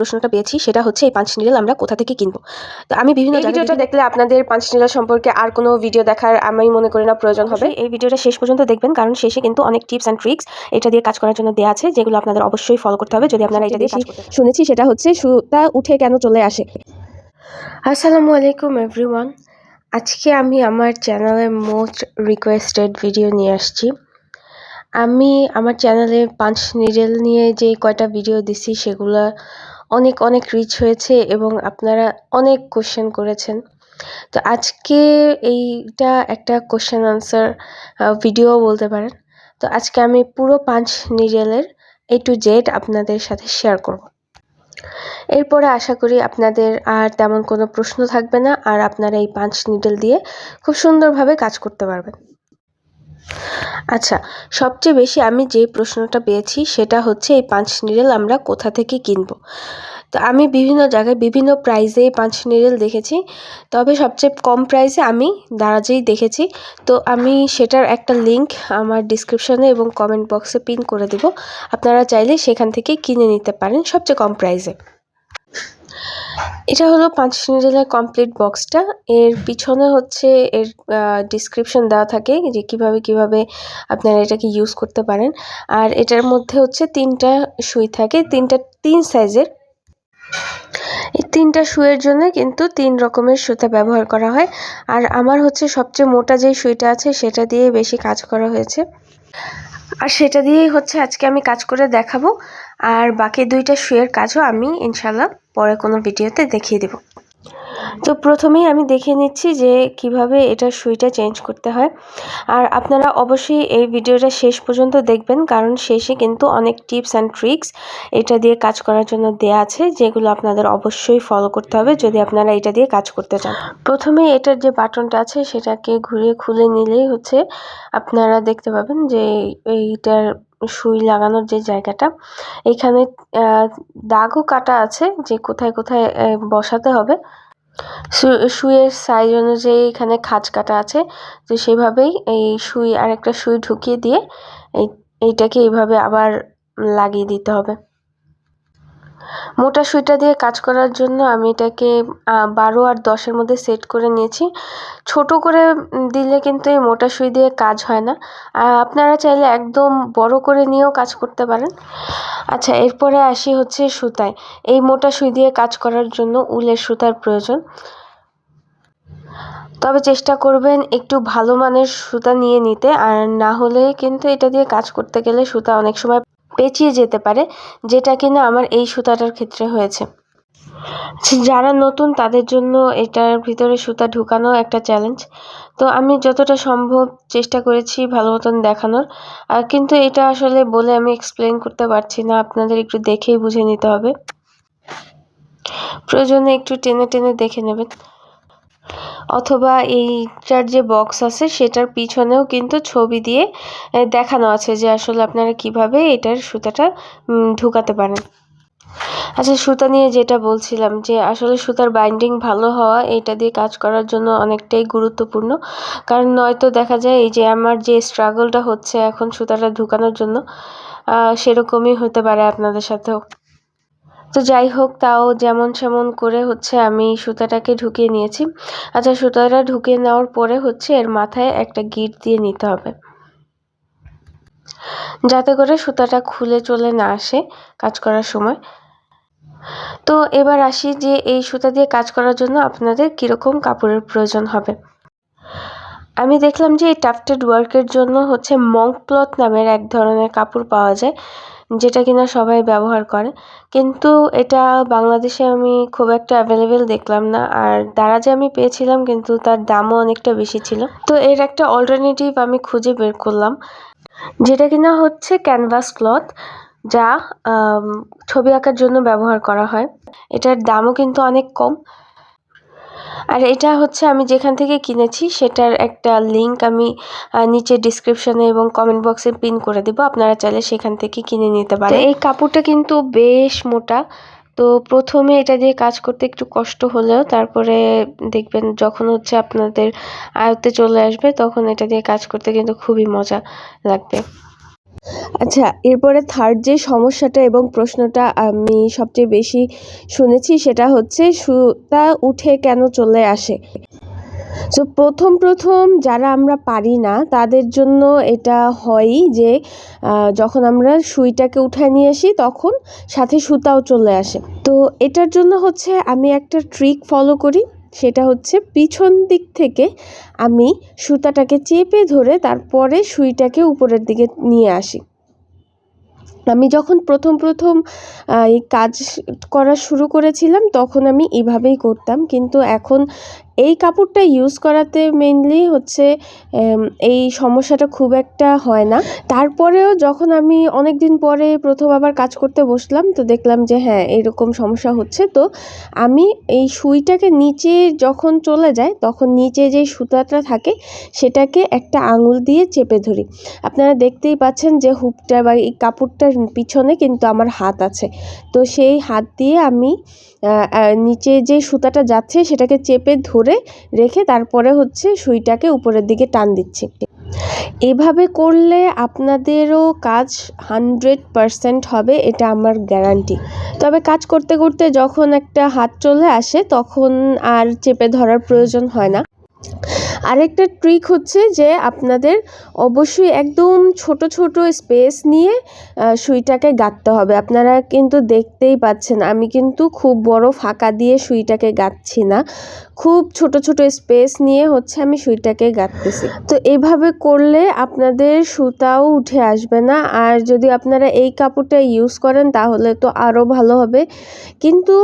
প্রশ্নটা পেয়েছি সেটা হচ্ছে এই পাঁচ নিডল আমরা কোথা থেকে কিনবো? তো আমি বিভিন্ন ভিডিওটা দেখলে আপনাদের পাঁচ নিডল সম্পর্কে আর কোনো ভিডিও দেখার আমি মনে করি না প্রয়োজন হবে। এই ভিডিওটা শেষ পর্যন্ত দেখবেন কারণ শেষে কিন্তু অনেক টিপস অ্যান্ড ট্রিক্স এটা দিয়ে কাজ করার জন্য দেওয়া আছে যেগুলো আপনাদের অবশ্যই ফলো করতে হবে। যদি আপনারা এটা দিয়ে চান। শুনেছি সেটা হচ্ছে সুতা উঠে কেন চলে আসে? আসসালামু আলাইকুম এভরিওয়ান। আজকে আমি আমার চ্যানেলের মোস্ট রিকোয়েস্টেড ভিডিও নিয়ে আসছি। আমি আমার চ্যানেলে পাঁচ নিডেল নিয়ে যে কয়টা ভিডিও দিছি সেগুলো অনেক অনেক রিচ হয়েছে এবং আপনারা অনেক কোশ্চেন করেছেন। তো আজকে এইটা একটা কোশ্চেন আনসার ভিডিও বলতে পারেন। তো আজকে আমি পুরো পাঁচ নিডেলের এ টু জেড আপনাদের সাথে শেয়ার করব। এরপরে আশা করি আপনাদের আর তেমন কোনো প্রশ্ন থাকবে না, আর আপনারা এই পাঁচ নিডেল দিয়ে খুব সুন্দরভাবে কাজ করতে পারবেন। আচ্ছা সবচেয়ে বেশি আমি যে প্রশ্নটা পেয়েছি সেটা হচ্ছে এই পাঁচ নিরেল আমরা কোথা থেকে কিনবো? তো আমি বিভিন্ন জায়গায় বিভিন্ন প্রাইসে এই পাঁচ নিরেল দেখেছি, তবে সবচেয়ে কম প্রাইসে আমি দারাজেই দেখেছি। তো আমি সেটার একটা লিংক আমার ডিসক্রিপশনে এবং কমেন্ট বক্সে পিন করে দেব। আপনারা চাইলে সেখান থেকে কিনে নিতে পারেন সবচেয়ে কম প্রাইসে এটা হলো পাঁচ নিডেলের কমপ্লিট বক্সটা এর পিছনে হচ্ছে এর ডিসক্রিপশন দেওয়া থাকে যে কীভাবে কীভাবে আপনারা এটাকে ইউজ করতে পারেন। আর এটার মধ্যে হচ্ছে তিনটা সুই থাকে, তিনটা, তিন সাইজের এই তিনটা সুইয়ের জন্য কিন্তু তিন রকমের সুতা ব্যবহার করা হয়। আর আমার হচ্ছে সবচেয়ে মোটা যে সুইটা আছে সেটা দিয়ে বেশি কাজ করা হয়েছে। আর সেটা দিয়েই হচ্ছে আজকে আমি কাজ করে দেখাবো। আর বাকি দুইটা শুয়ের কাজও আমি ইনশাল্লাহ পরে কোনো ভিডিওতে দেখিয়ে দেব। তো প্রথমেই আমি দেখে নিচ্ছি যে কীভাবে এটা সুইটা চেঞ্জ করতে হয়। আর আপনারা অবশ্যই এই ভিডিওটা শেষ পর্যন্ত দেখবেন, কারণ শেষে কিন্তু অনেক টিপস অ্যান্ড ট্রিক্স এটা দিয়ে কাজ করার জন্য দেয়া আছে, যেগুলো আপনাদের অবশ্যই ফলো করতে হবে যদি আপনারা এটা দিয়ে কাজ করতে চান। প্রথমে এটার যে বাটনটা আছে সেটাকে ঘুরিয়ে খুলে নিলেই হচ্ছে আপনারা দেখতে পাবেন যে এইটার সুই লাগানোর যে জায়গাটা, এখানে দাগও কাটা আছে যে কোথায় কোথায় বসাতে হবে। সুইয়ের সাইজ অনুযায়ী এখানে খাঁজ কাটা আছে। তো সেভাবেই এই সুই আর একটা সুই ঢুকিয়ে দিয়ে এই, এইটাকে এইভাবে আবার লাগিয়ে দিতে হবে। মোটা সুইটা দিয়ে কাজ করার জন্য আমি এটাকে বারো আর দশের মধ্যে সেট করে নিয়েছি। ছোট করে দিলে কিন্তু এই মোটা সুই দিয়ে কাজ হয় না। আপনারা চাইলে একদম বড় করে নিয়েও কাজ করতে পারেন। আচ্ছা এরপরে আসি হচ্ছে সুতায়। এই মোটা সুই দিয়ে কাজ করার জন্য উলের সুতার প্রয়োজন। তবে চেষ্টা করবেন একটু ভালো মানের সুতা নিয়ে নিতে। আর না হলে কিন্তু এটা দিয়ে কাজ করতে গেলে সুতা অনেক সময় পেঁচিয়ে যেতে পারে, যেটা কিনা আমার এই সুতাটার ক্ষেত্রে হয়েছে। যারা নতুন তাদের জন্য এটার ভিতরে সুতা ঢুকানো একটা চ্যালেঞ্জ তো আমি যতটা সম্ভব চেষ্টা করেছি ভালো মতন দেখানোর। আর কিন্তু এটা আসলে বলে আমি এক্সপ্লেন করতে পারছি না, আপনাদের একটু দেখেই বুঝে নিতে হবে। প্রয়োজনে একটু টেনে টেনে দেখে নেবেন। অথবা এইটার যে বক্স আছে সেটার পিছনেও কিন্তু ছবি দিয়ে দেখানো আছে যে আসলে আপনারা কীভাবে এটার সুতাটা ঢুকাতে পারেন। আচ্ছা সুতা নিয়ে যেটা বলছিলাম যে আসলে সুতার বাইন্ডিং ভালো হওয়া, এটা দিয়ে কাজ করার জন্য অনেকটাই গুরুত্বপূর্ণ। কারণ নয়তো দেখা যায় এই যে আমার যে স্ট্রাগলটা হচ্ছে এখন সুতাটা ঢুকানোর জন্য সেরকমই হতে পারে আপনাদের সাথেও। তো যাই হোক, তাও যেমন সেমন করে হচ্ছে আমি সুতাটাকে ঢুকিয়ে নিয়েছি। আচ্ছা সুতাটা ঢুকিয়ে নেওয়ার পরে হচ্ছে এর মাথায় একটা গিট দিয়ে নিতে হবে। যাতে করে সুতাটা খুলে চলে না আসে কাজ করার সময়। তো এবার আসি যে এই সুতা দিয়ে কাজ করার জন্য আপনাদের কীরকম কাপড়ের প্রয়োজন হবে। আমি দেখলাম যে এই টাফটেড ওয়ার্কের জন্য হচ্ছে মঙ্ক ক্লথ নামের এক ধরনের কাপড় পাওয়া যায়। যেটা কিনা সবাই ব্যবহার করে। কিন্তু এটা বাংলাদেশে আমি খুব একটা অ্যাভেলেবেল দেখলাম না। আর দারাজে আমি পেয়েছিলাম কিন্তু তার দামও অনেকটা বেশি ছিল। তো এর একটা অল্টারনেটিভ আমি খুঁজে বের করলাম। যেটা কিনা হচ্ছে ক্যানভাস ক্লথ যা ছবি আঁকার জন্য ব্যবহার করা হয়। এটার দামও কিন্তু অনেক কম। আর এটা হচ্ছে আমি যেখান থেকে কিনেছি, সেটার একটা লিঙ্ক আমি নিচে ডিসক্রিপশনে এবং কমেন্ট বক্সে পিন করে দেবো। আপনারা চাইলে সেখান থেকে কিনে নিতে পারেন। এই কাপড়টা কিন্তু বেশ মোটা। তো প্রথমে এটা দিয়ে কাজ করতে একটু কষ্ট হলেও তারপরে দেখবেন যখন হচ্ছে আপনাদের আয়ত্তে চলে আসবে, তখন এটা দিয়ে কাজ করতে কিন্তু খুবই মজা লাগবে। আচ্ছা এরপরে থার্ড যে সমস্যাটা এবং প্রশ্নটা আমি সবচেয়ে বেশি শুনেছি সেটা হচ্ছে, সুতা উঠে কেন চলে আসে? সো প্রথম প্রথম যারা আমরা পারি না, তাদের জন্য এটা হয়ই যে যখন আমরা সুইটাকে উঠায় নিয়ে আসি, তখন সাথে সুতাও চলে আসে। তো এটার জন্য হচ্ছে আমি একটা ট্রিক ফলো করি। সেটা হচ্ছে পিছন দিক থেকে আমি সুতাটাকে চেপে ধরে তারপরে সুইটাকে উপরের দিকে নিয়ে আসি। আমি যখন প্রথম প্রথম এই কাজ করা শুরু করেছিলাম তখন আমি এভাবেই করতাম, কিন্তু এখন এই কাপড়টা ইউজ করাতে মেনলি হচ্ছে এই সমস্যাটা খুব একটা হয় না। তারপরেও যখন আমি অনেক দিন পরে প্রথম আবার কাজ করতে বসলাম, তো দেখলাম যে হ্যাঁ এরকম সমস্যা হচ্ছে। তো আমি এই সুইটাকে নিচে যখন চলে যায়, তখন নিচে যে সুতাটা থাকে, সেটাকে একটা আঙুল দিয়ে চেপে ধরি। আপনারা দেখতেই পাচ্ছেন যে হুপটা বা এই কাপড়টার পিছনে কিন্তু আমার হাত আছে। তো সেই হাত দিয়ে আমি নিচে যে সুতাটা যাচ্ছে সেটাকে চেপে ধরে রেখে তারপরে হচ্ছে সুইটাকে উপরের দিকে টান দিচ্ছি। এভাবে করলে আপনাদেরও কাজ হান্ড্রেড পারসেন্ট হবে, এটা আমার গ্যারান্টি। তবে কাজ করতে করতে যখন একটা হাত চলে আসে, তখন আর চেপে ধরার প্রয়োজন হয় না। আরেকটা ট্রিক হচ্ছে যে আপনাদের অবশ্যই একদম ছোট ছোট স্পেস নিয়ে সুইটাকে গাঁথতে হবে। আপনারা কিন্তু দেখতেই পাচ্ছেন, আমি কিন্তু খুব বড় ফাঁকা দিয়ে সুইটাকে গাঁথছি না। খুব ছোট ছোট স্পেস নিয়ে হচ্ছে আমি সুইটাকে গাঁথতেছি। তো এইভাবে করলে আপনাদের সুতাও উঠে আসবে না। আর যদি আপনারা এই কাপড়টা ইউজ করেন তাহলে তো আরও ভালো হবে। কিন্তু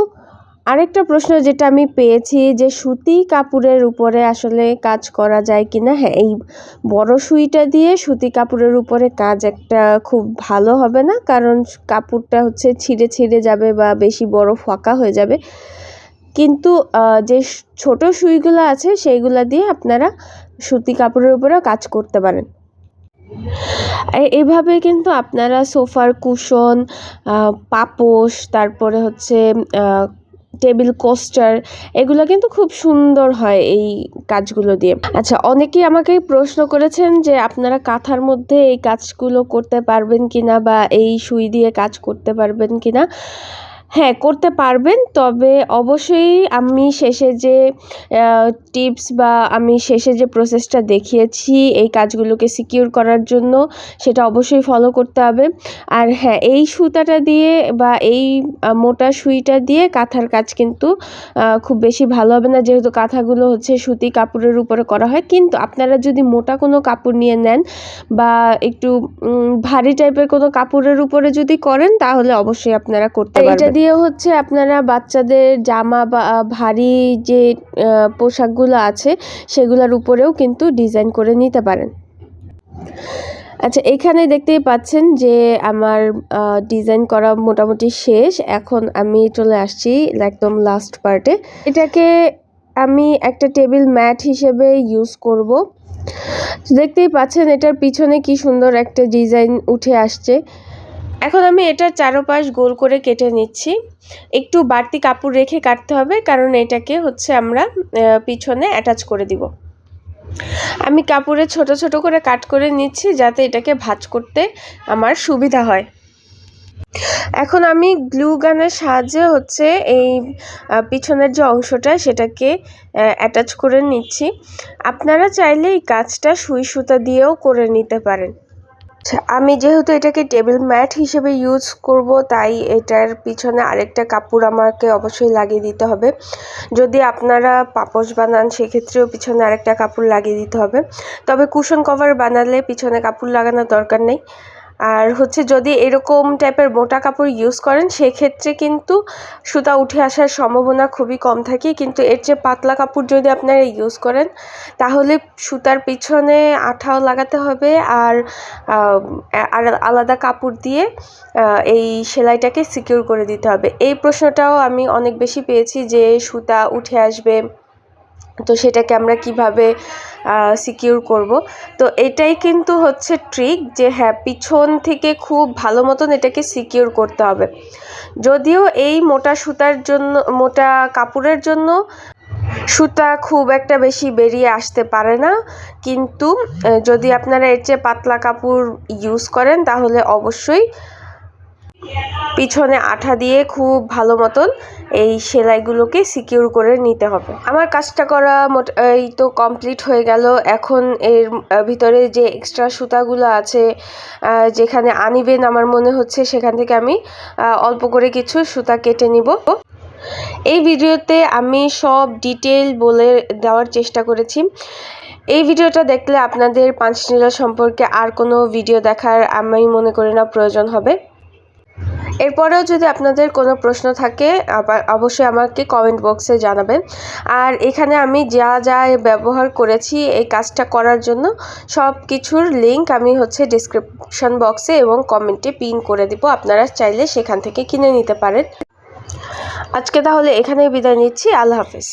আরেকটা প্রশ্ন যেটা আমি পেয়েছি যে সুতি কাপড়ের উপরে আসলে কাজ করা যায় কি না হ্যাঁ এই বড় সুইটা দিয়ে সুতি কাপড়ের উপরে কাজ একটা খুব ভালো হবে না? কারণ কাপড়টা হচ্ছে ছিঁড়ে ছিঁড়ে যাবে বা বেশি বড় ফাঁকা হয়ে যাবে। কিন্তু যে ছোট সুইগুলো আছে সেইগুলো দিয়ে আপনারা সুতি কাপড়ের উপরেও কাজ করতে পারেন। এভাবে কিন্তু আপনারা সোফার কুশন পাপোশ, তারপরে হচ্ছে টেবিল, কোস্টার, এগুলো কিন্তু খুব সুন্দর হয় এই কাজগুলো দিয়ে। আচ্ছা অনেকেই আমাকে প্রশ্ন করেছেন যে আপনারা কাঁথার মধ্যে এই কাজগুলো করতে পারবেন কিনা বা এই সুই দিয়ে কাজ করতে পারবেন কিনা। হ্যাঁ করতে পারবেন। তবে অবশ্যই আমি শেষে যে টিপস বা আমি শেষে যে প্রসেসটা দেখিয়েছি এই কাজগুলোকে সিকিউর করার জন্য সেটা অবশ্যই ফলো করতে হবে। আর হ্যাঁ এই সুতাটা দিয়ে বা এই মোটা সুইটা দিয়ে কাঁথার কাজ কিন্তু খুব বেশি ভালো হবে না। যেহেতু কাঁথাগুলো হচ্ছে সুতি কাপড়ের উপরে করা হয়। কিন্তু আপনারা যদি মোটা কোনো কাপড় নিয়ে নেন বা একটু ভারী টাইপের কোনো কাপড়ের উপরে যদি করেন তাহলে অবশ্যই আপনারা করতে পারবেন। এটা দিয়ে হচ্ছে আপনারা বাচ্চাদের জামা বা ভারী যে পোশাকগুলো আছে, সেগুলোর উপরেও কিন্তু ডিজাইন করে নিতে পারেন। আচ্ছা এখানে দেখতেই পাচ্ছেন যে, আমার ডিজাইন করা মোটামুটি শেষ। এখন আমি চলে আসছি একদম লাস্ট পার্টে এটাকে আমি একটা টেবিল ম্যাট হিসেবে ইউজ করব। দেখতেই পাচ্ছেন এটার পিছনে কি সুন্দর একটা ডিজাইন উঠে আসছে। এখন আমি এটার চারোপাশ গোল করে কেটে নিচ্ছি। একটু বাড়তি কাপড় রেখে কাটতে হবে, কারণ এটাকে হচ্ছে আমরা পিছনে অ্যাটাচ করে দিব। আমি কাপড়ে ছোট ছোট করে কাট করে নিচ্ছি, যাতে এটাকে ভাজ করতে আমার সুবিধা হয়। এখন আমি গ্লু গানের সাহায্যে হচ্ছে এই পিছনের যে অংশটা, সেটাকে অ্যাটাচ করে নিচ্ছি। আপনারা চাইলে এই কাজটা সুই সুতা দিয়েও করে নিতে পারেন। আমি যেহেতু এটাকে টেবিল ম্যাট হিসেবে ইউজ করব, তাই এটার পিছনে আরেকটা কাপড় আমাকে অবশ্যই লাগিয়ে দিতে হবে। যদি আপনারা পাপোশ বানান, সেক্ষেত্রেও পিছনে আরেকটা কাপড় লাগিয়ে দিতে হবে। তবে কুশন কভার বানালে পিছনে কাপড় লাগানোর দরকার নেই। আর হচ্ছে যদি এরকম টাইপের মোটা কাপড় ইউজ করেন, সেক্ষেত্রে কিন্তু সুতা উঠে আসার সম্ভাবনা খুবই কম থাকে। কিন্তু এর চেয়ে পাতলা কাপড় যদি আপনারা ইউজ করেন, তাহলে সুতার পিছনে আঠাও লাগাতে হবে আর আলাদা কাপড় দিয়ে এই সেলাইটাকে সিকিউর করে দিতে হবে। এই প্রশ্নটাও আমি অনেক বেশি পেয়েছি যে সুতা উঠে আসবে তো সেটাকে আমরা কীভাবে সিকিউর করব? তো এটাই কিন্তু হচ্ছে ট্রিক যে হ্যাঁ পিছন থেকে খুব ভালো মতন এটাকে সিকিউর করতে হবে। যদিও এই মোটা সুতার জন্য, মোটা কাপড়ের জন্য সুতা খুব একটা বেশি বেরিয়ে আসতে পারে না। কিন্তু যদি আপনারা এর চেয়ে পাতলা কাপড় ইউজ করেন, তাহলে অবশ্যই পিছনে আঠা দিয়ে খুব ভালো মতন এই সেলাইগুলোকে সিকিউর করে নিতে হবে। আমার কাজটা করা মোট, এই তো কমপ্লিট হয়ে গেল। এখন এর ভিতরে যে এক্সট্রা সুতাগুলো আছে যেখানে আনিবেন আমার মনে হচ্ছে সেখান থেকে আমি অল্প করে কিছু সুতা কেটে নিব। এই ভিডিওতে আমি সব ডিটেল বলে দেওয়ার চেষ্টা করেছি। এই ভিডিওটা দেখলে আপনাদের পাঁচনীলা সম্পর্কে আর কোনো ভিডিও দেখার আমি মনে করি না প্রয়োজন হবে। এরপরেও যদি আপনাদের কোনো প্রশ্ন থাকে, আবার অবশ্যই আমাকে কমেন্ট বক্সে জানাবেন। আর এখানে আমি যা যা ব্যবহার করেছি এই কাজটা করার জন্য সব কিছুর লিঙ্ক আমি হচ্ছে ডিসক্রিপশন বক্সে এবং কমেন্টে পিন করে দিব। আপনারা চাইলে সেখান থেকে কিনে নিতে পারেন। আজকে তাহলে এখানেই বিদায় নিচ্ছি। আল্লাহ হাফিজ।